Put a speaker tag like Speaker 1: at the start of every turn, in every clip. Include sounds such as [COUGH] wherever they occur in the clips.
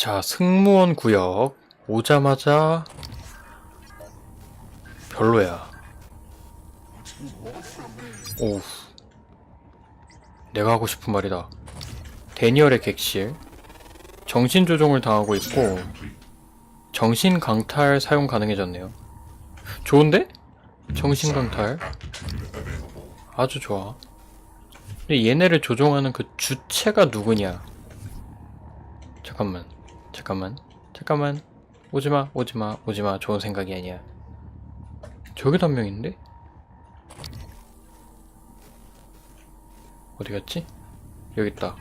Speaker 1: 자, 승무원 구역 오자마자 별로야. 오. 내가 하고 싶은 말이다. 데니얼의 객실. 정신 조종을 당하고 있고 정신 강탈 사용 가능해졌네요. 좋은데? 정신 강탈. 아주 좋아. 근데 얘네를 조종하는 그 주체가 누구냐? 잠깐만, 잠깐만, 잠깐만. 오지마, 오지마, 오지마. 좋은 생각이 아니야. 저기도 한 명 있는데? 어디 갔지? 여기 있다.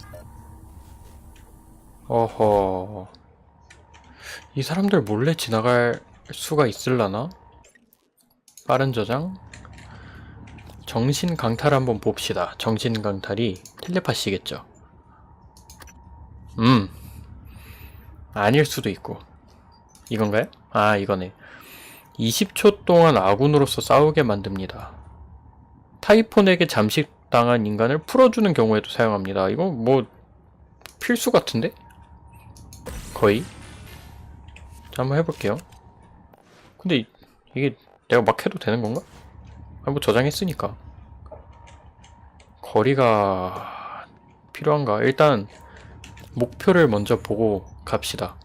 Speaker 1: 어허. 이 사람들 몰래 지나갈 수가 있을라나? 빠른 저장. 정신 강탈 한번 봅시다. 정신 강탈이 텔레파시겠죠. 음. 아닐 수도 있고. 이건가요? 아, 이거네. 20초 동안 아군으로서 싸우게 만듭니다. 타이폰에게 잠식당한 인간을 풀어주는 경우에도 사용합니다. 이거 뭐 필수 같은데? 거의. 자, 한번 해볼게요. 근데 이- 이게 내가 막 해도 되는 건가? 아, 뭐 저장했으니까. 거리가 필요한가? 일단 목표를 먼저 보고 갑시다.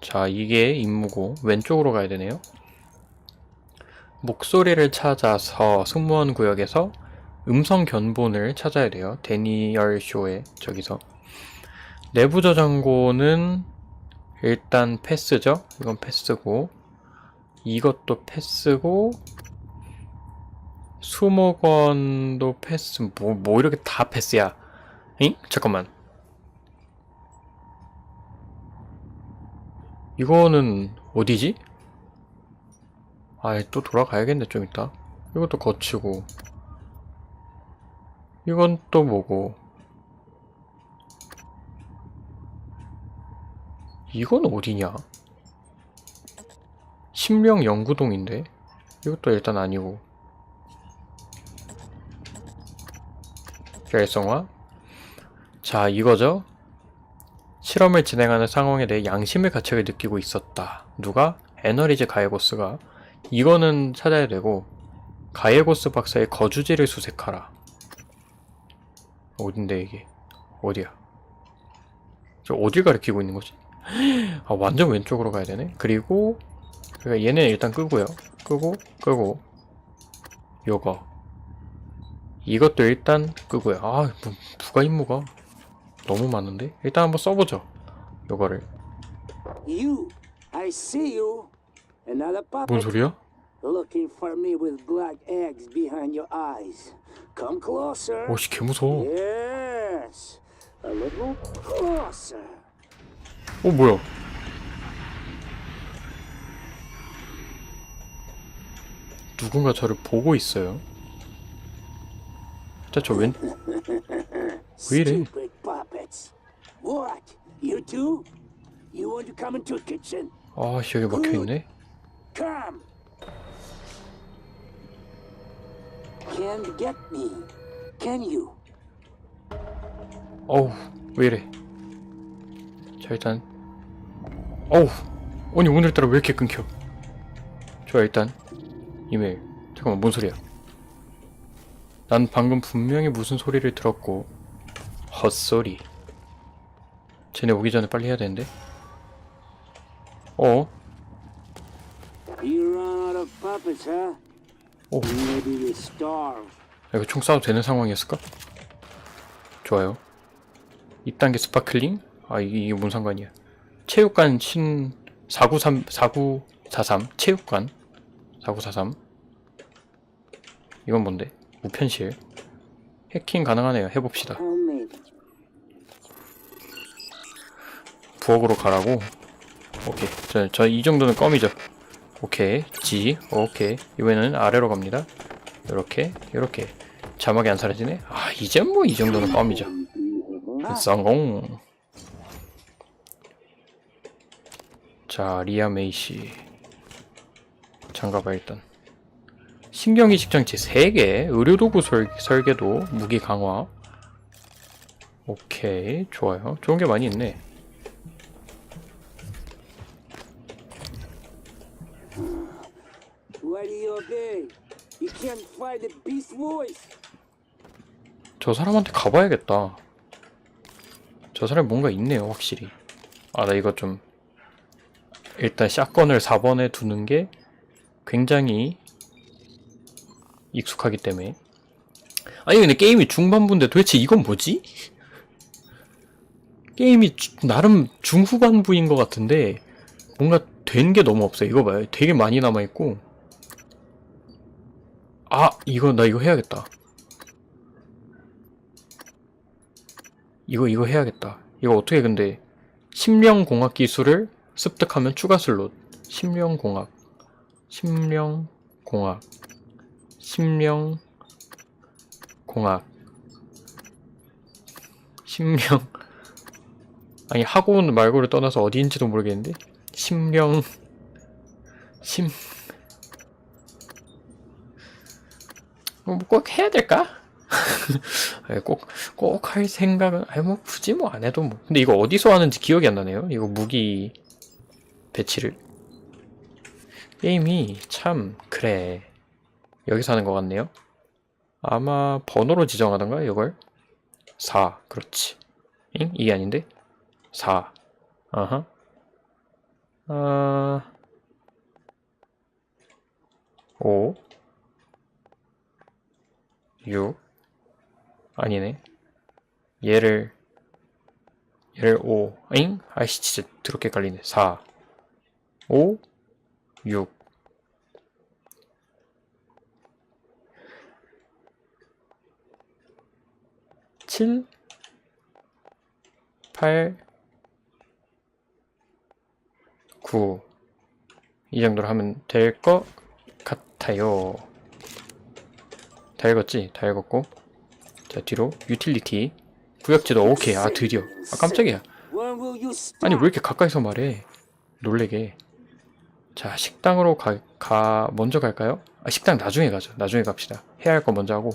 Speaker 1: 자, 이게 임무고 왼쪽으로 가야 되네요. 목소리를 찾아서 승무원 구역에서 음성 견본을 찾아야 돼요. 데니얼 쇼에 저기서 내부 저장고는 일단 패스죠. 이건 패스고 이것도 패스고 수목원도 패스 뭐, 뭐 이렇게 다 패스야 잉? 잠깐만 이거는 어디지? 아예 또 돌아가야겠네 좀 이따. 이것도 거치고. 이건 또 뭐고? 이건 어디냐? 심령 연구동인데? 이것도 일단 아니고. 결성화? 자 이거죠 실험을 진행하는 상황에 대해 양심의 가책을 느끼고 있었다. 누가? 에너리즈 가에고스가 이거는 찾아야 되고 가에고스 박사의 거주지를 수색하라. 어딘데 이게? 어디야? 저 어딜 가리키고 있는 거지? 아 완전 왼쪽으로 가야 되네? 그리고 그러니까 얘는 일단 끄고요. 끄고 끄고. 요거. 이것도 일단 끄고요. 아 뭐, 부가 임무가 너무 많은데 일단 한번 써보죠. 요거를
Speaker 2: You, I see you. Another
Speaker 1: 뭔
Speaker 2: puppet
Speaker 1: 소리야?
Speaker 2: looking for me with black eggs behind your eyes. Come closer.
Speaker 1: 오씨 개 무서워.
Speaker 2: Yes, a little closer.
Speaker 1: 어 뭐야? 누군가 저를 보고 있어요. 진짜 저 왼, 왜 이래?
Speaker 2: Puppets. What? You too? You want to come into the kitchen?
Speaker 1: 아, 씨, 여기 막혀 있네.
Speaker 2: Come. Can't get me, can you?
Speaker 1: 어우, 왜 이래. 자, 일단. 어우, 아니, 오늘따라 왜 이렇게 끊겨? 좋아, 일단. 이메일. 잠깐만, 뭔 소리야? 난 방금 분명히 무슨 소리를 들었고, 헛소리. 쟤네 오기 전에 빨리 해야 되는데? 어? 오,
Speaker 2: starve.
Speaker 1: 이거 총 쏴도 되는 상황이었을까? 좋아요. 2단계 스파클링? 아, 이게, 이게 뭔 상관이야. 체육관 신, 493, 4943, 체육관. 4943. 이건 뭔데? 우편실. 해킹 가능하네요. 해봅시다. 부엌으로 가라고. 오케이. 저, 저이 정도는 껌이죠. 오케이. G. 오케이. 이번에는 아래로 갑니다. 요렇게, 요렇게. 자막이 안 사라지네? 아, 이제 뭐이 정도는 껌이죠. 성공. 자, 리아 메이시. 장가봐, 일단. 신경이식 장치 3개, 의료도구 설, 설계도, 무기 강화. 오케이, 좋아요. 좋은 게 많이 있네. 저 사람한테 가봐야겠다. 저 사람이 뭔가 있네요, 확실히. 아, 나 이거 좀. 일단 샷건을 4번에 두는 게 굉장히 익숙하기 때문에. 아니, 근데 게임이 중반부인데 도대체 이건 뭐지? 게임이 주- 나름 중후반부인 것 같은데 뭔가 된 게 너무 없어요. 이거 봐요. 되게 많이 남아있고. 아, 이거, 나 이거 해야겠다. 이거 이거 해야겠다. 이거 어떻게 근데 심령공학 기술을 습득하면 추가 슬롯. 심령공학, 심령공학, 심령공학, 심령. 아니 학원 말고를 떠나서 어디인지도 모르겠는데 심령 심. 꼭 해야 될까? [LAUGHS] 예, 꼭, 꼭 할 생각은, 아니, 뭐, 굳이 뭐 안 해도 뭐. 근데 이거 어디서 하는지 기억이 안 나네요. 이거 무기 배치를. 게임이 참, 그래. 여기서 하는 것 같네요. 아마 번호로 지정하던가, 이걸? 4. 그렇지. 잉? 이게 아닌데? 4. 아하. 아. 5. 6. 아니네. 얘를 얘를 5. 잉? 아이씨 진짜 더럽게 깔리네. 4. 5 6 7 8 9 이 정도로 하면 될 것 같아요. 다 읽었지? 다 읽었고. 자 뒤로. 유틸리티. 구역지도 오케이. 아 드디어. 아 깜짝이야? 아니 왜 이렇게 가까이서 말해? 놀래게. 자 식당으로 가, 가 먼저 갈까요? 아 식당 나중에 가죠. 나중에 갑시다. 해야 할 거 먼저 하고.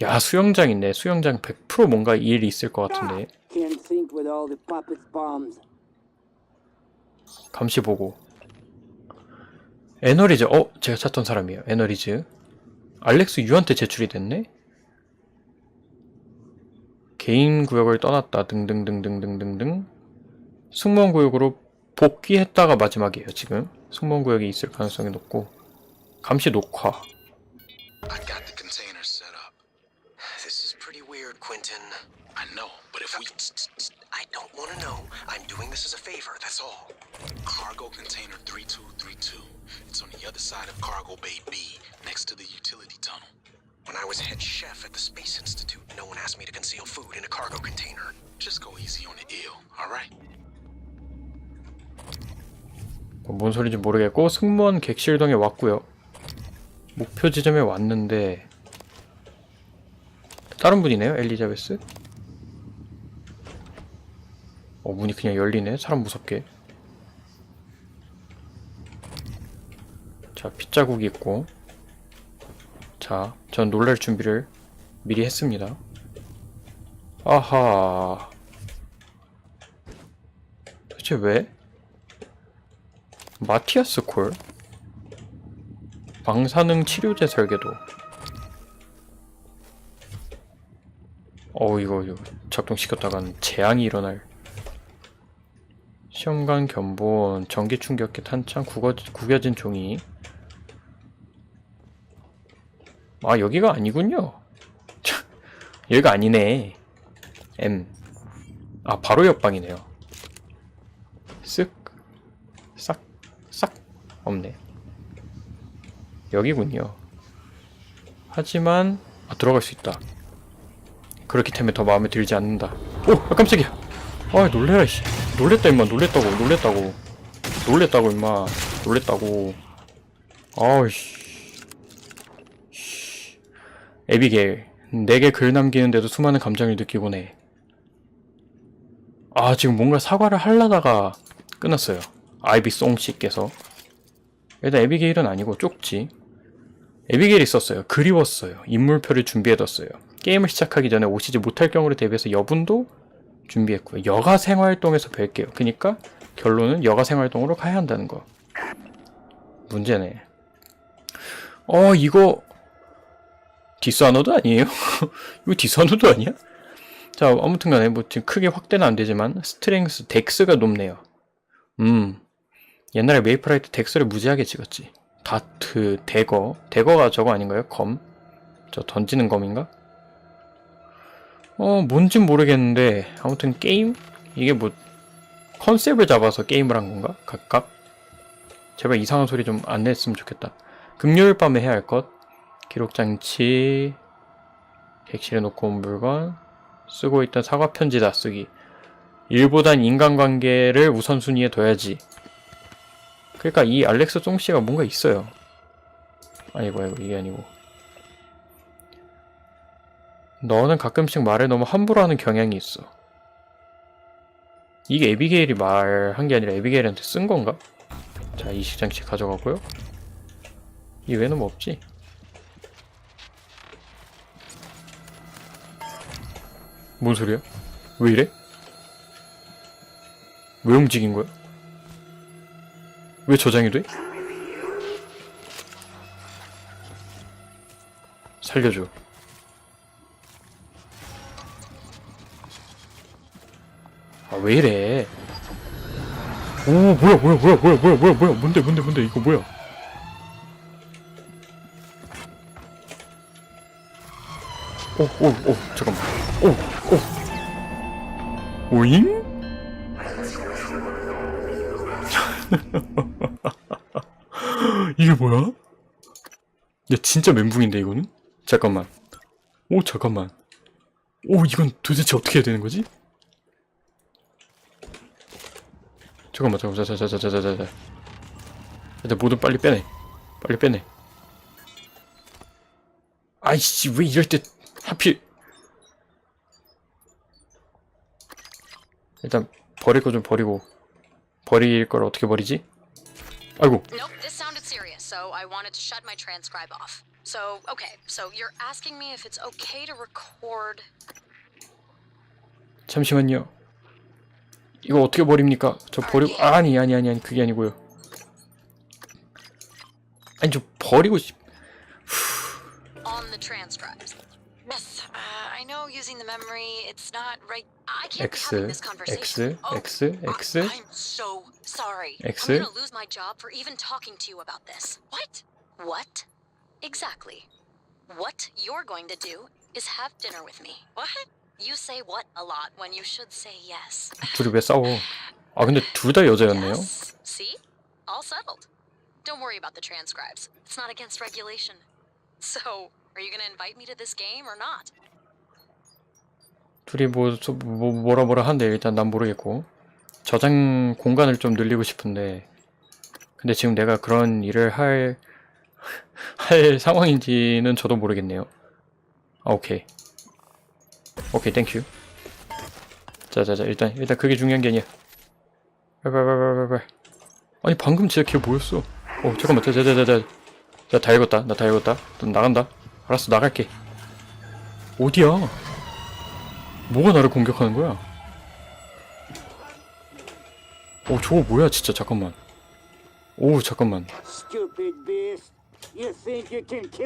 Speaker 1: 야 수영장 있네. 수영장 100% 뭔가 일이 있을 것 같은데. 감시 보고. 에너리즈. 어 제가 찾던 사람이에요. 에너리즈 알렉스 유한테 제출이 됐네? 개인 구역을 떠났다. 등등등등등등등. 승무원 구역으로 복귀했다가 마지막이에요 지금. 승무원 구역이 있을 가능성이 높고. 감시 녹화
Speaker 3: I got the container set up.
Speaker 4: This is pretty weird, Quentin.
Speaker 3: I know, but if we
Speaker 4: I don't want to know. I'm doing this as a favor, that's all.
Speaker 3: cargo container 3232, it's on the other side of cargo bay B, next to the utility tunnel.
Speaker 4: When I was head chef at the Space Institute, no one asked me to conceal food in a cargo container.
Speaker 3: Just go easy on the ill, all right?
Speaker 1: 뭐뭔 소리인지 모르겠고 승무원 객실동에 왔고요 목표 지점에 왔는데 다른 분이네요 엘리자베스 어 문이 그냥 열리네 사람 무섭게 자 핏자국이 있고 자 전 놀랄 준비를 미리 했습니다. 아하. 도대체 왜? 마티아스 콜? 방사능 치료제 설계도. 어우 이거, 이거 작동시켰다간 재앙이 일어날. 시험관 견본 전기 충격기 탄창 구겨, 구겨진 종이 아 여기가 아니군요 참, 여기가 아니네 M 아 바로 옆방이네요 쓱 싹, 싹 없네. 여기군요. 하지만 아, 들어갈 수 있다. 그렇기 때문에 더 마음에 들지 않는다. 오, 아, 깜짝이야. 아, 놀래라 씨. 놀랬다 임마. 놀랬다고. 놀랬다고. 놀랬다고 임마. 놀랬다고. 아우 씨. 씨. 에비게일. 내게 글 남기는데도 수많은 감정을 느끼곤 해. 아, 지금 뭔가 사과를 하려다가 끊었어요. 아이비송 씨께서 일단 에비게일은 아니고 쪽지 에비게일이 썼어요. 그리웠어요. 인물표를 준비해뒀어요. 게임을 시작하기 전에 오시지 못할 경우를 대비해서 여분도 준비했고요. 여가 생활동에서 뵐게요. 그니까 결론은 여가 생활동으로 가야 한다는 거. 문제네. 어 이거 디스아너드 아니에요? [LAUGHS] 이거 디스아너드 아니야? 자, 아무튼 간에 뭐 지금 크게 확대는 안 되지만 스트렝스 덱스가 높네요. 음. 옛날에 메이플라이트 덱스를 무지하게 찍었지. 다트, 대거. 대거가 저거 아닌가요? 검? 저 던지는 검인가? 어, 뭔진 모르겠는데 아무튼 게임? 이게 뭐 컨셉을 잡아서 게임을 한 건가? 각각? 제발 이상한 소리 좀 안 냈으면 좋겠다. 금요일 밤에 해야 할 것. 기록 장치. 객실에 놓고 온 물건. 쓰고 있던 사과 편지 다 쓰기. 일보단 인간관계를 우선순위에 둬야지. 그러니까 이 알렉스 송 씨가 뭔가 있어요. 아니고 아니고 이게 아니고. 너는 가끔씩 말을 너무 함부로 하는 경향이 있어. 이게 에비게일이 말한 게 아니라 에비게일한테 쓴 건가? 자, 이식장치 가져가고요. 이 외에는 뭐 없지? 뭔 소리야? 왜 이래? 왜 움직인 거야? 왜 저장이 돼? 살려줘. 아, 왜 이래? 오, 뭐야, 뭐야, 뭐야, 뭐야, 뭐야, 뭐야, 뭐야, 뭔데, 뭔데, 뭔데, 이거 뭐야? 오, 오, 오, 잠깐만. 오, 오. 오잉? [LAUGHS] 이게 뭐야? 야, 진짜 멘붕인데, 이거는? 잠깐만. 오, 잠깐만. 오, 이건 도대체 어떻게 해야 되는 거지? 잠깐만, 잠깐만, 자, 자, 자, 자, 자, 자, 자. 일단 모든 빨리 빼내. 빨리 빼내. 아이씨, 왜 이럴 때 하필. 일단 버릴 거 좀 버리고. 버릴 걸 어떻게 버리지? 아이고,
Speaker 5: Nope, this sounded serious, so I wanted to shut my transcribe off. So, okay, so you're asking me if it's okay to record.
Speaker 1: 잠시만요. 이거 어떻게 버립니까? 저 버리고 아, 아니 아니 아니 아니 그게 아니고요. 아니 저 버리고 싶.
Speaker 5: on the transcribes. Yes, uh, I know using the memory, it's not right. I can't
Speaker 1: X,
Speaker 5: be having this
Speaker 1: X,
Speaker 5: conversation. Oh,
Speaker 1: X, X.
Speaker 5: I, I'm so sorry.
Speaker 1: X.
Speaker 5: I'm gonna lose my job for even talking to you about this. What? What? Exactly. What you're going to do is have dinner with me. What? You say what a lot when you should say yes.
Speaker 1: 둘이 왜 싸워? 아 근데 둘 다 여자였네요.
Speaker 5: Yes. See? All settled. Don't worry about the transcribes. It's not against regulation. So, are you gonna invite me to this game or not?
Speaker 1: 둘이 뭐, 저- 뭐 뭐라 뭐라 하는데 일단 난 모르겠고 저장 공간을 좀 늘리고 싶은데 근데 지금 내가 그런 일을 할 [LAUGHS] 할 상황인지는 저도 모르겠네요. 아, 오케이. 오케이, 땡큐. 자자자 일단 일단 그게 중요한 게 아니야. 빨빨빨빨빨빨. 아니 방금 진짜 걔 뭐였어? 어 잠깐만 자자자자자. 자 다 읽었다 나 다 읽었다. 또 나간다. 알았어 나갈게. 어디야? 뭐가 나를 공격하는 거야? 어, 저거 뭐야, 진짜, 잠깐만. 오, 잠깐만.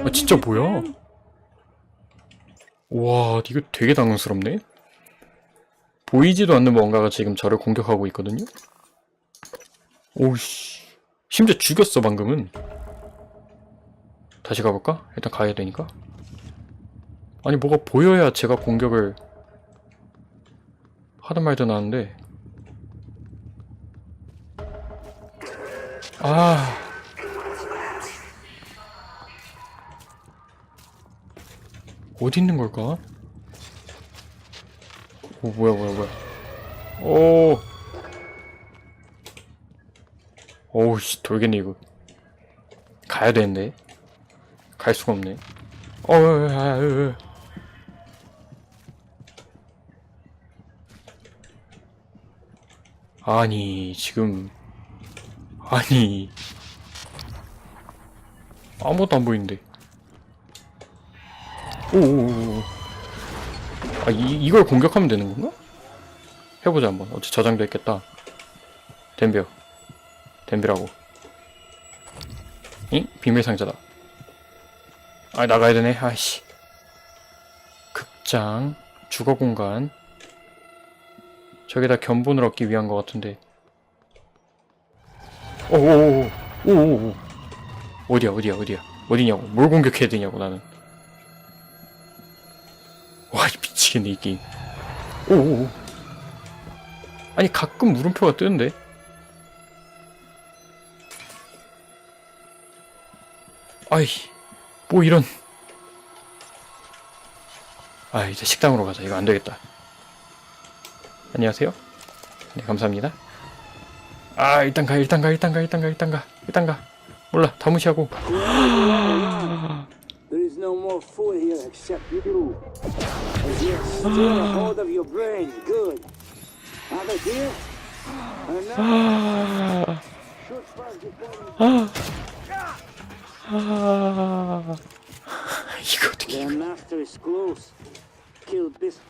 Speaker 1: 아, 진짜 뭐야? 와, 이거 되게 당황스럽네? 보이지도 않는 뭔가가 지금 저를 공격하고 있거든요? 오우씨. 심지어 죽였어, 방금은. 다시 가볼까? 일단 가야 되니까. 아니, 뭐가 보여야 제가 공격을 하든 말든 하는데. 아. 어디 있는 걸까? 오 뭐야 뭐야 뭐야 오 오우 씨 돌겠네 이거 가야 되는데 갈 수가 없네. 어우 아, 으, 으. 아니 지금 아니. 아무것도 안 보이는데. 오오오 아 이, 이걸 공격하면 되는 건가? 해보자 한번. 어차피 저장도 했겠다. 덤벼. 덤비라고. 잉? 비밀 상자다 아 나가야 되네 아이씨 입장, 주거 공간. 저기다 견본을 얻기 위한 것 같은데. 오오오오 오오오 어디야 어디야 어디야 어디냐고 뭘 공격해야 되냐고 나는. 와이 미치겠네 이 게임. 오오오 아니 가끔 물음표가 뜨는데. 아이 뭐 이런. 아 이제 식당으로 가자 이거 안 되겠다. 안녕하세요. 네 감사합니다. 아 일단 가 일단 가 일단 가 일단 가 일단 가 일단 가 몰라 다 무시하고?
Speaker 2: Enough.
Speaker 1: 아, 아, 이거 어떻게
Speaker 2: this.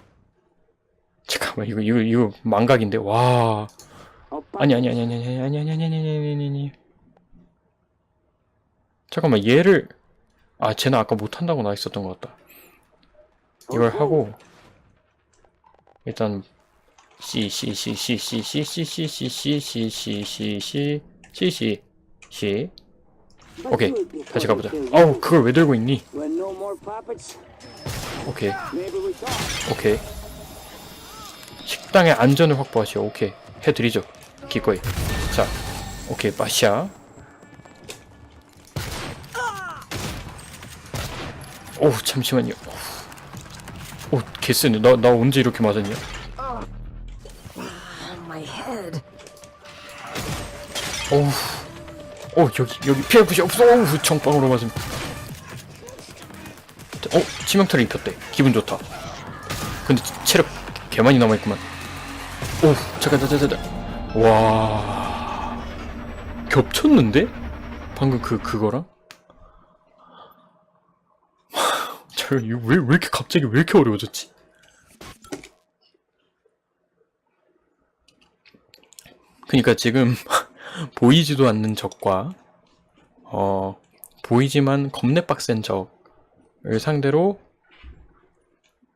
Speaker 1: 잠깐만 이거 이거 이거 망각인데 와 아니 아니 아니 아니 아니 아니 아니 아니 아니 아니 아니 아니 잠깐만 얘를 아 쟤는 아까 못한다고 나 있었던 것 같다 이걸 하고 일단 C C C C C C C C C C C C C C C C 오케이 다시 가보자. 어우 그걸 왜 들고 있니? 오케이. 오케이. 식당의 안전을 확보하시오. 오케이. 해드리죠. 기꺼이. 자 오케이 빠샤. 오우 잠시만요. 오 개쎄네. 나, 나 언제 이렇게 맞았냐. 오우 오 여기 여기 피할 곳이 없어. 오우 정빵으로 맞음. 어 치명타를 입혔대. 기분 좋다. 근데 체력 개 많이 남아있구만. 오 잠깐 잠깐 잠깐. 와. 겹쳤는데? 방금 그 그거랑? [LAUGHS] 저 왜, 왜 이렇게 갑자기 왜 이렇게 어려워졌지? 그니까 지금 보이지도 않는 적과 어 보이지만 겁내 빡센 적을 상대로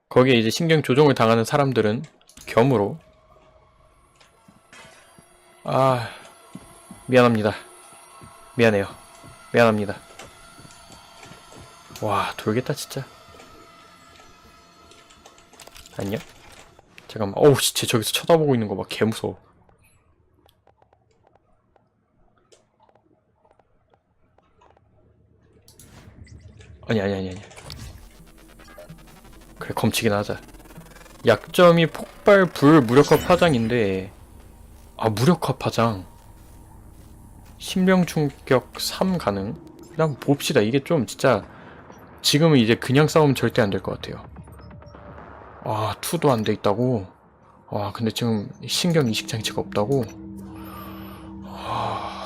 Speaker 1: 거기에 이제 신경 조종을 당하는 사람들은 겸으로. 아 미안합니다. 미안해요. 미안합니다. 와 돌겠다 진짜. 안녕? 잠깐만. 어우 진짜 저기서 쳐다보고 있는 거 막 개무서워 아니 아니 아니 아니. 그래 검치긴 하자. 약점이 폭발 불 무력화 파장인데 아 무력화 파장. 신병 충격 3 가능? 일단 봅시다. 이게 좀 진짜 지금은 이제 그냥 싸우면 절대 안 될 것 같아요. 아 2도 안 돼 있다고? 와 근데 지금 신경 이식 장치가 없다고? 아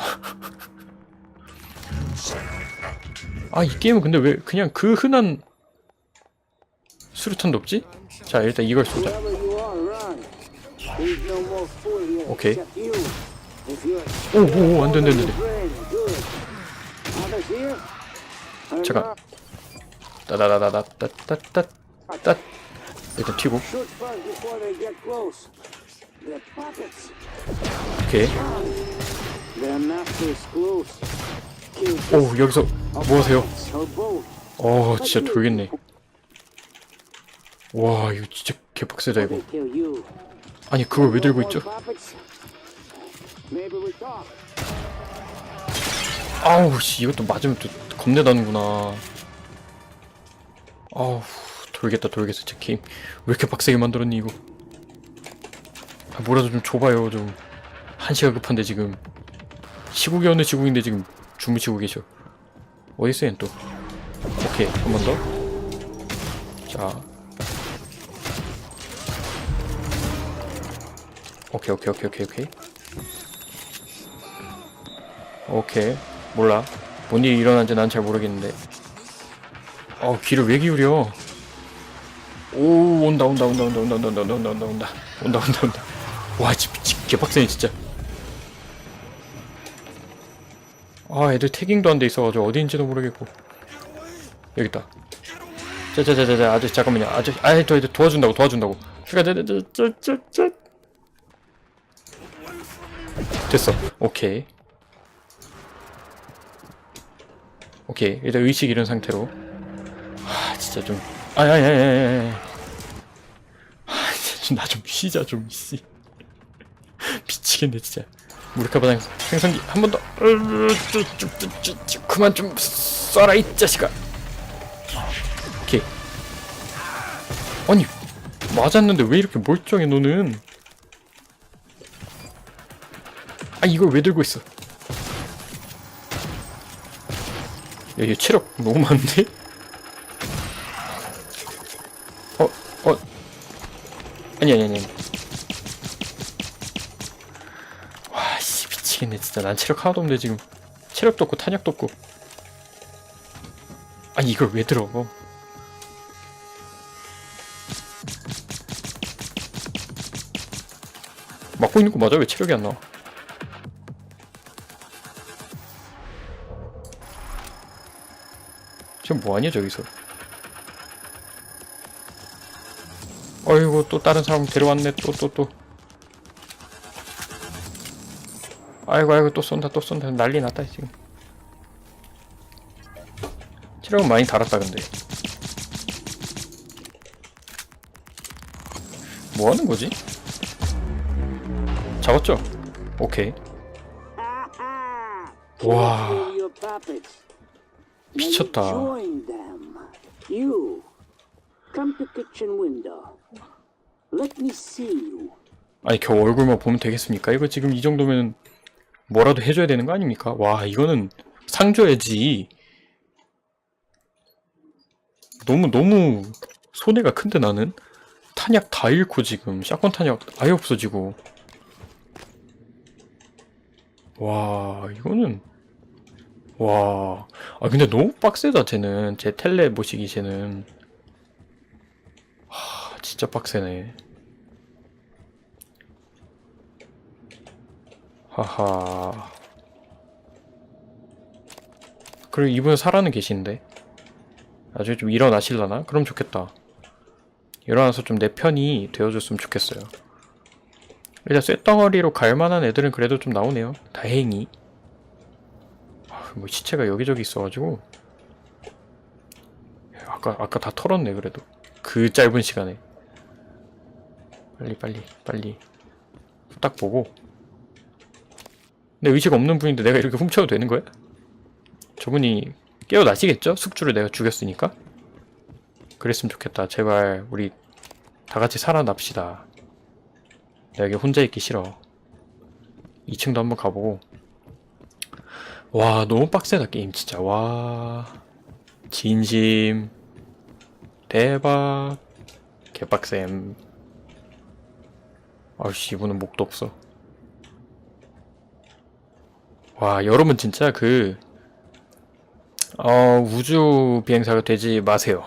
Speaker 1: 이 게임은 근데 왜 그냥 그 흔한 수류탄도 없지? 자 일단 이걸 쏘자
Speaker 2: you're
Speaker 1: 오오오 안돼 안돼 안돼? 잠깐. 따다다다다따따따따 일단 튀고. 오케이 오 여기서 뭐 하세요?
Speaker 2: puppets or both.
Speaker 1: 어 진짜 돌겠네 와 이거 진짜 개빡세다 이거. 아니 그걸 왜 들고 있죠? 아우 씨 이것도 맞으면 또 겁내다는구나 아우 돌겠다 돌겠어 진짜 게임 왜 이렇게 빡세게 만들었니 이거 아 뭐라도 좀 줘봐요 좀 한시가 급한데 지금 시국이 어느 시국인데 지금 주무시고 계셔 어딨어 얜또 오케이 한 번 더 자 오케이 오케이 오케이 오케이 오케이 오케이 몰라 뭔 일이 일어난지 난 잘 모르겠는데 어 귀를 왜 기울여 오 온다 온다 온다 온다 온다 온다 온다 온다 온다 온다 온다 온다 와 진짜 개빡세네 진짜 아 애들 태깅도 안 돼 있어가지고 어디인지도 모르겠고. 여기 있다. 자자자자자 아저씨 잠깐만요. 아저씨 아이 도 도와준다고 도와준다고. 그니까 저저저저 됐어. 오케이. 오케이. 일단 의식 잃은 상태로. 아 진짜 좀. 아니 아니 아니 아니 아니. 아 진짜 나좀 쉬자 좀씨. [LAUGHS] 미치겠네 진짜 무리카바당 생성기 한 번 더. 그만 좀 쏴라 이 자식아. 오케이. 아니 맞았는데 왜 이렇게 멀쩡해 너는? 아 이걸 왜 들고 있어? 야얘 체력 너무 많네 어? 어? 아니 아니 아니 와씨 미치겠네 진짜 난 체력 하나도 없는데 지금 체력도 없고 탄약도 없고. 아니 이걸 왜 들어? 막고 있는 거 맞아? 왜 체력이 안 나와? 지금 뭐하냐 저기서? 어이구 또 다른 사람 데려왔네. 또 또 또 아이고 아이고 또 쏜다 또 쏜다 난리 났다 지금 체력은 많이 달았다 근데 뭐 하는 거지? 잡았죠? 오케이 와 미쳤다. 아니 겨우 얼굴만 보면 되겠습니까? 이거 지금 이 정도면 뭐라도 해줘야 되는 거 아닙니까? 와 이거는 상 줘야지. 너무 너무 손해가 큰데 나는? 탄약 다 잃고 지금. 샷건 탄약 아예 없어지고. 와 이거는. 와. 아 근데 너무 빡세다 쟤는. 제 텔레 모시기 쟤는. 하 진짜 빡세네 하하. 그리고 이분 살아는 계신데. 나중에 좀 일어나실라나? 그럼 좋겠다. 일어나서 좀 내 편이 되어줬으면 좋겠어요. 일단 쇳덩어리로 갈만한 애들은 그래도 좀 나오네요. 다행히. 아, 뭐 시체가 여기저기 있어가지고. 아까, 아까 다 털었네, 그래도. 그 짧은 시간에. 빨리, 빨리, 빨리. 딱 보고. 근데 의식 없는 분인데 내가 이렇게 훔쳐도 되는 거야? 저분이 깨어나시겠죠? 숙주를 내가 죽였으니까? 그랬으면 좋겠다. 제발 우리 다 같이 살아납시다. 내가 여기 혼자 있기 싫어. 2층도 한번 가보고. 와 너무 빡세다 게임 진짜. 와 진심 대박 개빡셈. 아씨 이분은 목도 없어. 와, 여러분 진짜 그, 어, 우주 비행사가 되지 마세요.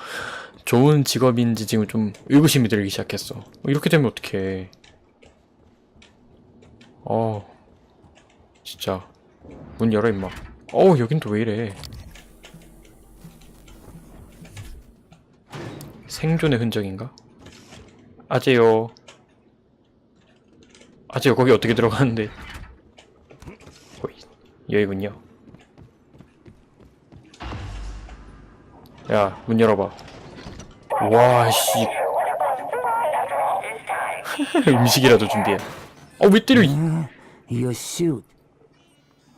Speaker 1: [LAUGHS] 좋은 직업인지 지금 좀 의구심이 들기 시작했어. 이렇게 되면 어떡해. 어, 진짜. 문 열어, 임마. 어우, 여긴 또 왜 이래. 생존의 흔적인가? 아재요. 아재요, 거기 어떻게 들어가는데. 여기군요. 야, 문 열어봐. 와, 씨. 음식이라도 준비해. 어, 왜 때려? 이
Speaker 2: Your suit.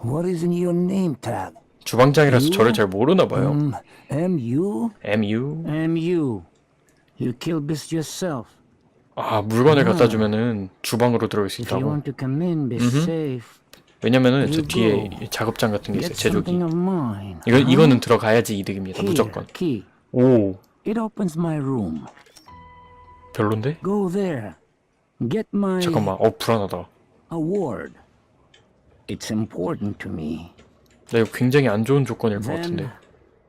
Speaker 2: What is in your name tag?
Speaker 1: 주방장이라서 저를 잘 모르나 봐요.
Speaker 2: Um, M.U.?
Speaker 1: MU.
Speaker 2: M.U. You killed this yourself.
Speaker 1: 아, 물건을 갖다 주면은 주방으로 들어올 수
Speaker 2: If you
Speaker 1: 있다고.
Speaker 2: want to come in, be safe.
Speaker 1: 왜냐면은 저 뒤에 이 작업장 같은 게 있어요. 제조기. 이거? 이거는 들어가야지 이득입니다. 무조건. 오,
Speaker 2: It opens my room.
Speaker 1: 별론데?
Speaker 2: Go there. Get my
Speaker 1: 잠깐만. 어, 불안하다.
Speaker 2: award. It's important to me.
Speaker 1: 나 이거 굉장히 안 좋은 조건일 것 같은데.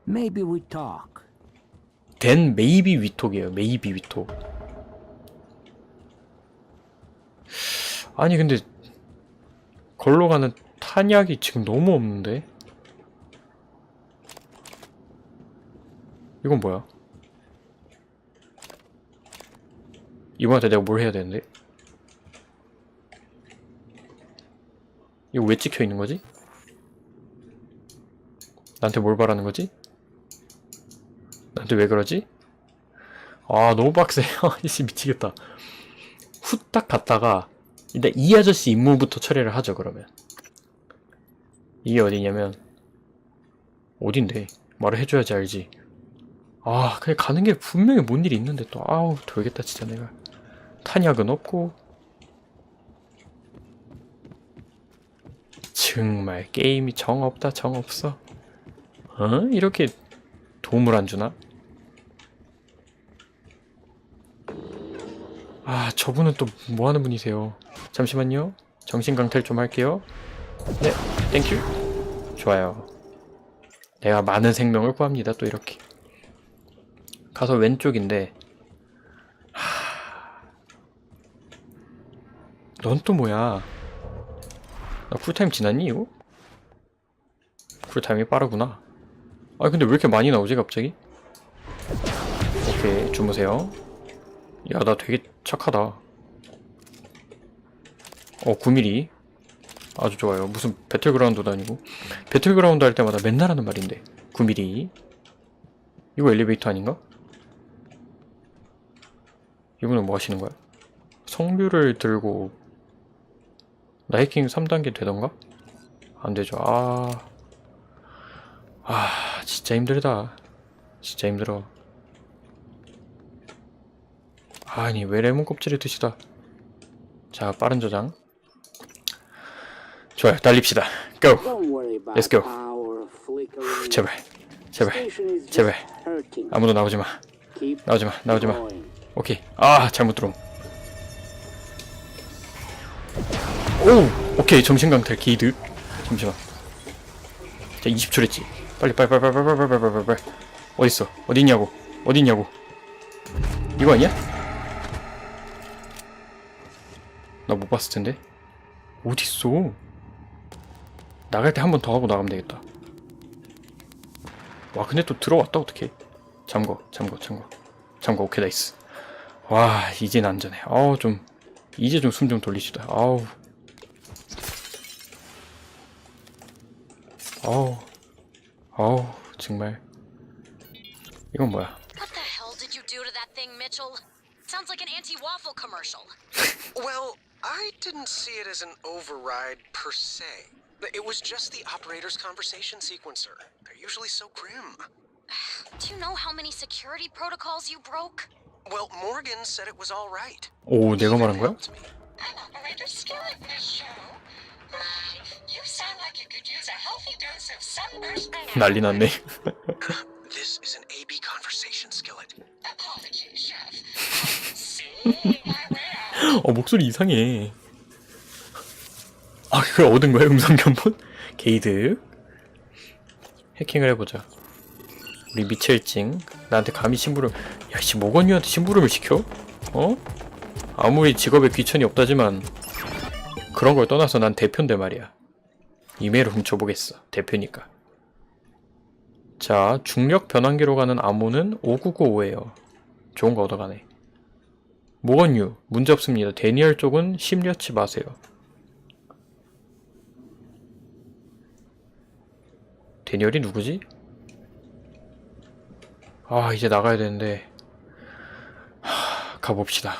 Speaker 2: maybe we talk.
Speaker 1: 된 메이비 위톡이에요. 메이비 위톡. 아니 근데 걸로 가는 탄약이 지금 너무 없는데? 이건 뭐야? 이번한테 내가 뭘 해야 되는데? 이거 왜 찍혀 있는 거지? 나한테 뭘 바라는 거지? 나한테 왜 그러지? 아 너무 빡세 [LAUGHS] 이씨 미치겠다 후딱 갔다가 일단 이 아저씨 임무부터 처리를 하죠 그러면. 이게 어디냐면 어딘데? 말을 해줘야지 알지. 아 그냥 가는 게 분명히 뭔 일이 있는데 또. 아우 돌겠다 진짜 내가. 탄약은 없고. 정말 게임이 정 없다 정 없어. 어? 이렇게 도움을 안 주나? 아 저분은 또 뭐하는 분이세요? 잠시만요. 정신 강탈 좀 할게요. 네 땡큐 좋아요. 내가 많은 생명을 구합니다 또 이렇게. 가서 왼쪽인데 넌또 뭐야? 나 쿨타임 지났니 이거? 쿨타임이 빠르구나. 아 근데 왜 이렇게 많이 나오지 갑자기? 오케이 주무세요 야 나 되게 착하다 어 9mm 아주 좋아요 무슨 배틀그라운드도 아니고 배틀그라운드 할 때마다 맨날 하는 말인데 9mm 이거 엘리베이터 아닌가? 이분은 뭐 하시는 거야? 성류를 들고 나 해킹 3단계 되던가? 안 되죠. 아. 아, 진짜 힘들다. 진짜 힘들어. 아니, 왜 레몬 껍질을 드시다. 자, 빠른 저장. 좋아요, 달립시다. Let's go.
Speaker 2: our flickering.
Speaker 1: 제발, 제발, 제발. 아무도 나오지 마.
Speaker 2: Keep
Speaker 1: 나오지 마, 나오지 마.
Speaker 2: going.
Speaker 1: 오케이. 아, 잘못 들어옴. 오! 오케이, 정신강탈 기드. 잠시만. 자, 20초랬지. 빨리, 빨리, 빨리, 빨리, 빨리, 빨리, 빨리, 빨리, 빨리. 어딨어? 어딨냐고? 어딨냐고? 이거 아니야? 나 못 봤을 텐데. 어딨어? 나갈 때 한 번 더 하고 나가면 되겠다. 와, 근데 또 들어왔다, 어떡해. 잠궈, 잠궈, 잠궈. 잠궈, 오케이, 나이스. 와 이젠 안전해 아우 좀 이제 좀 숨 좀 돌리시다 아우 아우 아우 정말 이건 뭐야
Speaker 5: What the hell did you do to that thing, Mitchell? Sounds like an anti-waffle commercial. [LAUGHS]
Speaker 4: Well, I didn't see it as an override per se. It was just the operator's conversation sequencer. They're usually so grim. [SIGHS]
Speaker 5: Do you know how many security protocols you broke?
Speaker 4: Well, Morgan said it was all right.
Speaker 1: 오 내가 말한 거야?
Speaker 4: Helped me.
Speaker 6: I'm operator Skillet in this show. My, you sound like you could use a healthy dose of sunburst.
Speaker 1: 난리 났네 [LAUGHS]
Speaker 4: This is an AB conversation skillet.
Speaker 6: Apologies, chef. [LAUGHS] See my way out. [GASPS]
Speaker 1: 어 목소리 이상해. 아 그걸 얻은 거야 음성 견본? 게이드. 해킹을 해보자. 우리 미첼징. 나한테 감히 심부름 야 씨 모건유한테 심부름을 시켜? 어? 아무리 직업에 귀천이 없다지만 그런 걸 떠나서 난 대표인데 말이야. 이메일을 훔쳐보겠어 대표니까. 자 중력 변환기로 가는 암호는 5995예요. 좋은 거 얻어가네 모건유 문제 없습니다. 데니얼 쪽은 심려치 마세요. 데니얼이 누구지? 아 이제 나가야 되는데. 하, 가봅시다